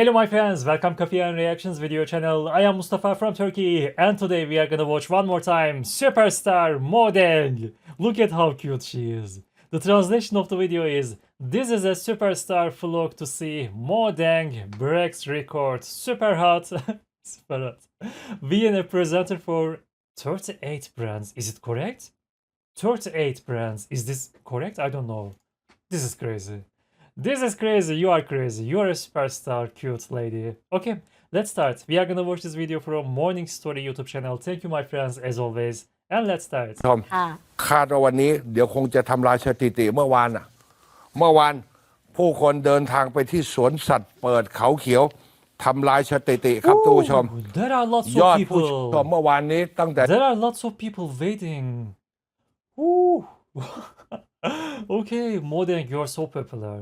Hello my friends, welcome Coffee and Reactions video channel. I am Mustafa from Turkey and today we are gonna watch one more time Superstar Modeng. Look at how cute she is. The translation of the video is This is a superstar vlog to see Modeng breaks record. Super hot. Super hot. Being a presenter for 38 brands. Is it correct? 38 brands. Is this correct? I don't know. This is crazy. This is crazy. You are crazy. You are a superstar, cute lady. Okay, let's start. We are gonna watch this video from Morning Story YouTube channel. Thank you, my friends, as always. And let's start. ชม ค่ะ คาดว่าวันนี้เดี๋ยวคงจะทำลายสถิติเมื่อวานน่ะ เมื่อวานผู้คนเดินทางไปที่สวนสัตว์เปิดเขาเขียวทำลายสถิติครับท่านผู้ชม Ooh, There are lots ยอ of ดผู้ชม people. เมื่อวานนี้ตั้งแต่ There are lots of people waiting. Ooh. okay, Modern, you're so popular.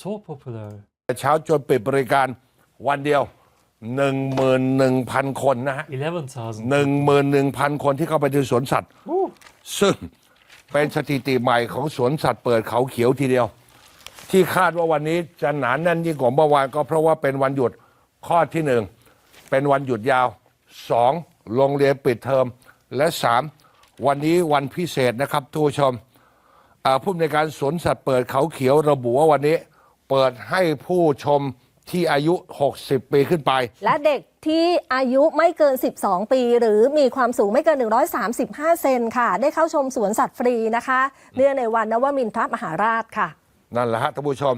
So popular. เช้าจนปิดบริการวันเดียว 11,000 คนนะฮะ 11,000. 11,000 คนที่เข้าไปที่สวนสัตว์ Ooh. ซึ่งเป็นสถิติใหม่ของสวนสัตว์เปิดเขาเขียวทีเดียว ที่คาดว่าวันนี้จะหนาแน่นยิ่งกว่าเมื่อวานก็เพราะว่าเป็นวันหยุดข้อที่หนึ่งเป็นวันหยุดยาวสองโรงเรียนปิดเทอม และสามวันนี้วันพิเศษนะครับทุกผู้ชมอ่าผู้ในวยการสวนสัตว์เปิดเขาเขียวระบุว่าวันนี้ เปิดให้ผู้ชมที่อายุ 60 ปีขึ้นไป และเด็กที่อายุไม่เกิน 12 ปี หรือมีความสูงไม่เกิน 135 เซนค่ะ ได้เข้าชมสวนสัตว์ฟรีนะคะเนื่องในวันนวมินทรมหาราชค่ะ นั่นแหละฮะท่านผู้ชม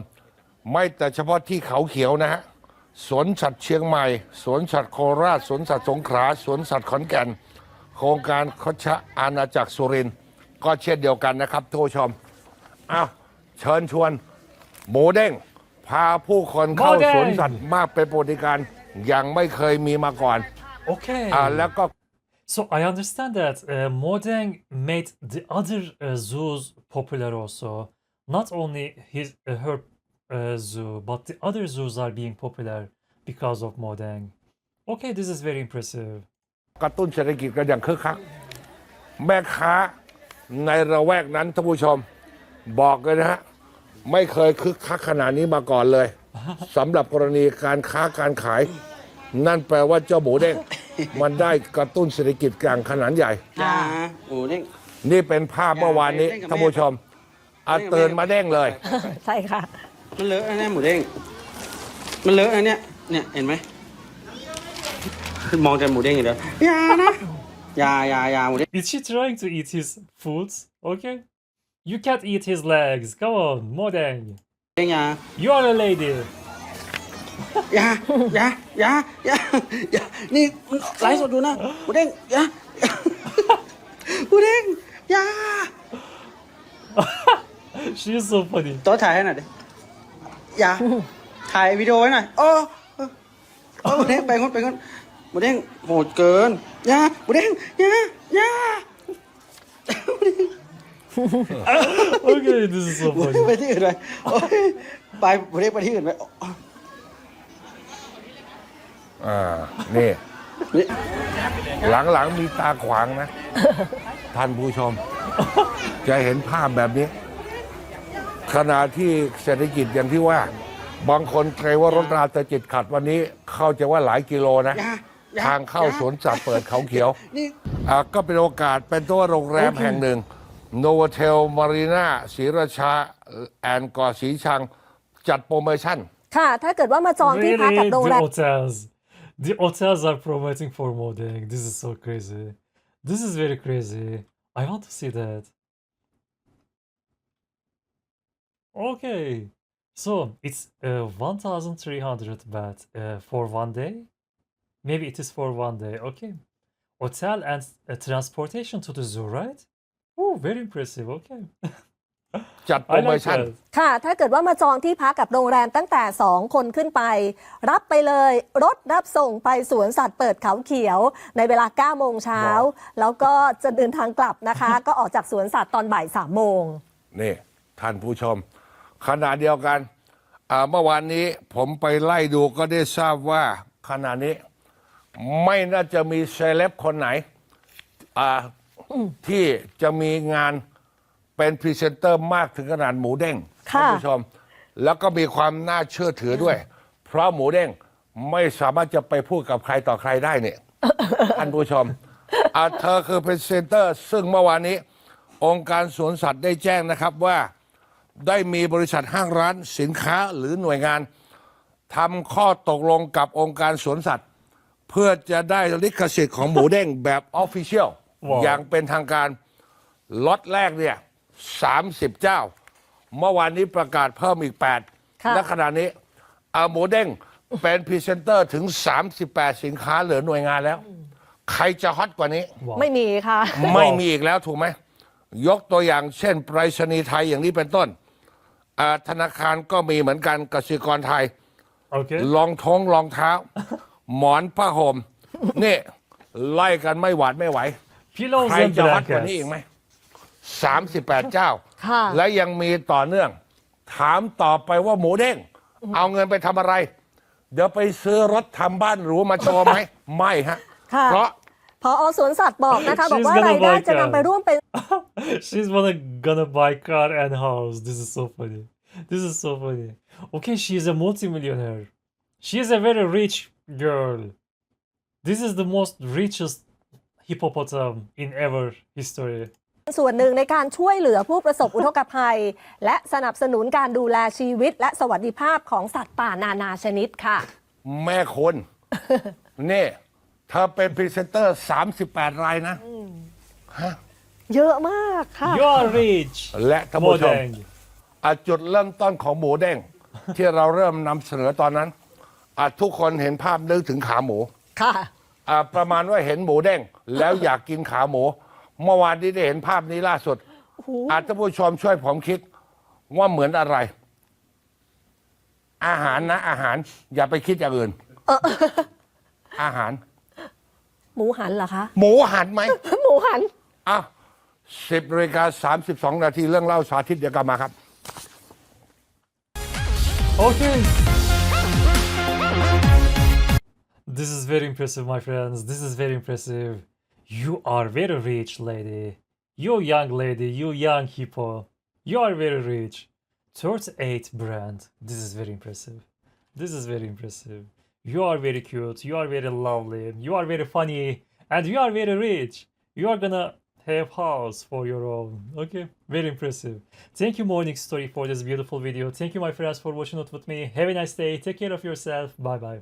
ไม่แต่เฉพาะที่เขาเขียวนะฮะสวนสัตว์เชียงใหม่ สวนสัตว์โคราช สวนสัตว์สงขลาสวนสัตว์ขอนแก่น โครงการคชะอาณาจักรสุรินทร์ก็เช่นเดียวกันนะครับท่านผู้ชมอ้าวเชิญชวน หมูเด้งพาผู้คนเข้าหมูเด้ง สวนสัตว์มากเป็นประวัติการณ์อย่างไม่เคยมีมาก่อน Okay. อ่าแล้วก็ So I understand that uh, Modeng made the other uh, zoos popular also. Not only his uh, her uh, zoo, but the other zoos are being popular because of Modeng. Okay, this is very impressive. กระตุ้นเศรษฐกิจกันอย่างคึกคัก แม่ค้าในระแวกนั้นท่านผู้ชม บอกเลยนะฮะ ไม่เคยคึกคักขนาดนี้มาก่อนเลยสำหรับกรณีการค้าการขาย นั่นแปลว่าเจ้าหมูเด้งมันได้กระตุ้นเศรษฐกิจกลางขนาดใหญ่ จ้าหมูเด้ง นี่เป็นภาพเมื่อวานนี้เด้งกับแม่ท่านผู้ชมอาตื่นมาเด้งเลย ใช่ค่ะ มันเลอะนะเนี่ยหมูเด้ง มันเลอะนะเนี่ย เนี่ยเห็นไหม มองแต่หมูเด้งอย่างเดียวอย่านะอย่าอย่าอย่าหมูเด้ง Is she trying to eat his foods? Okay. You can't eat his legs. Come on, Modeng. อย่า You are a lady. อย่าอย่าอย่าอย่าอย่านี่มันไลฟ์สดอยู่นะหมูเด้งอย่าอย่าหมูเด้งอย่า She is so funny. โต๊ะถ่ายให้หน่อยดิอย่า ถ่ายวิดีโอไว้หน่อยโอ้โอ้โอ้หมูเด้งไปคนไปคนหมูเด้งโหดเกินอย่าหมูเด้งอย่าอย่า Okay, this is so หมูเด้ง funny. ไปที่อื่นไปโอ้ยไปหมูเด้งไปที่อื่นไปอ่า นี่ นี่หลังๆมีตาขวางนะ ท่านผู้ชม จะเห็นภาพแบบนี้ ขณะที่เศรษฐกิจอย่างที่ว่า บางคนเกรงว่ารถราจะจิตขัดวันนี้ เข้าใจว่าหลายกิโลนะ อย่าอย่ทางเข้าสวนสัตว์เปิดเขาเขียว นี่ อ่าก็เป็นโอกาสเป็นตัวโรงแรมแห่งหนึ่ง โนวเทลมารีนาศรีราชา แอนก่อศรีชัง จัดโปรโมชั่น ค่ะ ถ้าเกิดว่ามาจองที่พัก Really, กับโรงแร the ม hotels. The hotels are promoting for Modeng. This is so crazy. This is very crazy. I want to see that. Okay. So it's uh, 1,300 baht uh, for one day. Maybe it is for one day. Okay. Hotel and uh, transportation to the zoo, right? Oh, very impressive. Okay. จัดโปร I โม like ชั่น that. ค่ะ ถ้าเกิดว่ามาจองที่พักกับโรงแรมตั้งแต่ 2 คนขึ้นไป รับไปเลยรถรับส่งไปสวนสัตว์เปิดเขาเขียว ในเวลา 9 โมงเช้าว้าวแล้วก็จะเดินทางกลับนะคะ ก็ออกจากสวนสัตว์ตอนบ่าย 3 โมง นี่ ท่านผู้ชม ขณะเดียวกันอ่าเมื่อวานนี้ผมไปไล่ดูก็ได้ทราบว่าขณะนี้ ไม่น่าจะมีเซเลบคนไหนอ่า ที่จะมีงานเป็นพรีเซนเตอร์มากถึงขนาดหมูเด้งค่ะท่านผู้ชม แล้วก็มีความน่าเชื่อถือด้วยเพเพราะหมูเด้งไม่สามารถจะไปพูดกับใครต่อใครได้เนี่ย ท่านผู้ชมอะเธอคือเป็นเซนเตอร์ ซึ่งเมื่อวานนี้ องค์การสวนสัตว์ได้แจ้งนะครับว่าได้มีบริษัทห้างร้านสินค้าหรือหน่วยงาน ทำข้อตกลงกับองค์การสวนสัตว์ เพื่อจะได้ลิขสิทธิ์ของหมูเด้งแบบออฟฟิเชียล ว้าว อย่างเป็นทางการล็อตแรกเนี่ย30 เจ้า เมื่อวานนี้ประกาศเพิ่มอีก ค่ะ 8 และขณะนี้อาหมูเด้งเป็นพรีเซนเตอร์ถึง 38 สินค้าเหลือหน่วยงานแล้ว ใครจะฮอตกว่านี้ Wow. ไม่มีค่ะ ไม่มีอีกแล้วถูกไหม ยกตัวอย่างเช่นไปรษณีย์ไทยอย่างนี้เป็นต้นอ่าธนาคารก็มีเหมือนกันกสิกรไทย Okay. รองท้องรองเท้า หมอนผ้าห่มนี่ ไล่กันไม่หวาดไม่ไหว Pillows ใคร and จะฮอตกว่านี้อีก blankets. ไหมสามสิบแปดเจ้า ค่ะ และยังมีต่อเนื่อง ถามต่อไปว่าหมูเด้ง เอาเงินไปทำอะไร เดี๋ยวไปซื้อรถทำบ้านหรูมาโชว์ไหม ไม่ฮะ ค่ะ เพราะ พอสวนสัตว์บอกนะคะ She's บอกว่า gonna รายได้ buy จะ car. นำไปร่วมเป็น She's wanna gonna buy car and house. This is so funny. This is so funny. Okay, she's a multimillionaire. She's a very rich girl. This is the most richest hippopotam in ever history. ส่วนหนึ่งในการช่วยเหลือผู้ประสบอุทกภัย และสนับสนุนการดูแลชีวิต และสวัสดิภาพของสัตว์ป่านานาชนิดค่ะ แม่คน นี่เธอเป็นพรีเซนเตอร์ 38 รายนะเยอะมากค่ะ You're rich. และท่านผู้ชม Modeng. อะจุดเริ่มต้นของหมูเด้งที่เราเริ่มนำเสนอตอนนั้นอะทุกคนเห็นภาพนึกถึงขาหมู ค่ะ อะประมาณว่าเห็นหมูเด้ง แล้วอยากกินขาหมู เมื่อวานนี้ได้เห็นภาพนี้ล่าสุด อาจท่านผู้ชมช่วยผมคิดว่าเหมือนอะไร อาหารนะ อาหาร อย่าไปคิดอย่างอื่นอาหาร หมูหันเหรอคะ หมูหันไหม หมูหันอะสิบนาฬิกาสามสิบสองนาทีเรื่องเล่าสาธิตเดี๋ยวกลับมาครับ Okay. This is very impressive, my friends. This is very impressive. You are very rich, lady. You young lady, you young hippo. You are very rich. 38 brand. This is very impressive. This is very impressive. You are very cute. You are very lovely. You are very funny. And you are very rich. You are gonna have house for your own. Okay, very impressive. Thank you, Morning Story, for this beautiful video. Thank you, my friends, for watching it with me. Have a nice day. Take care of yourself. Bye bye.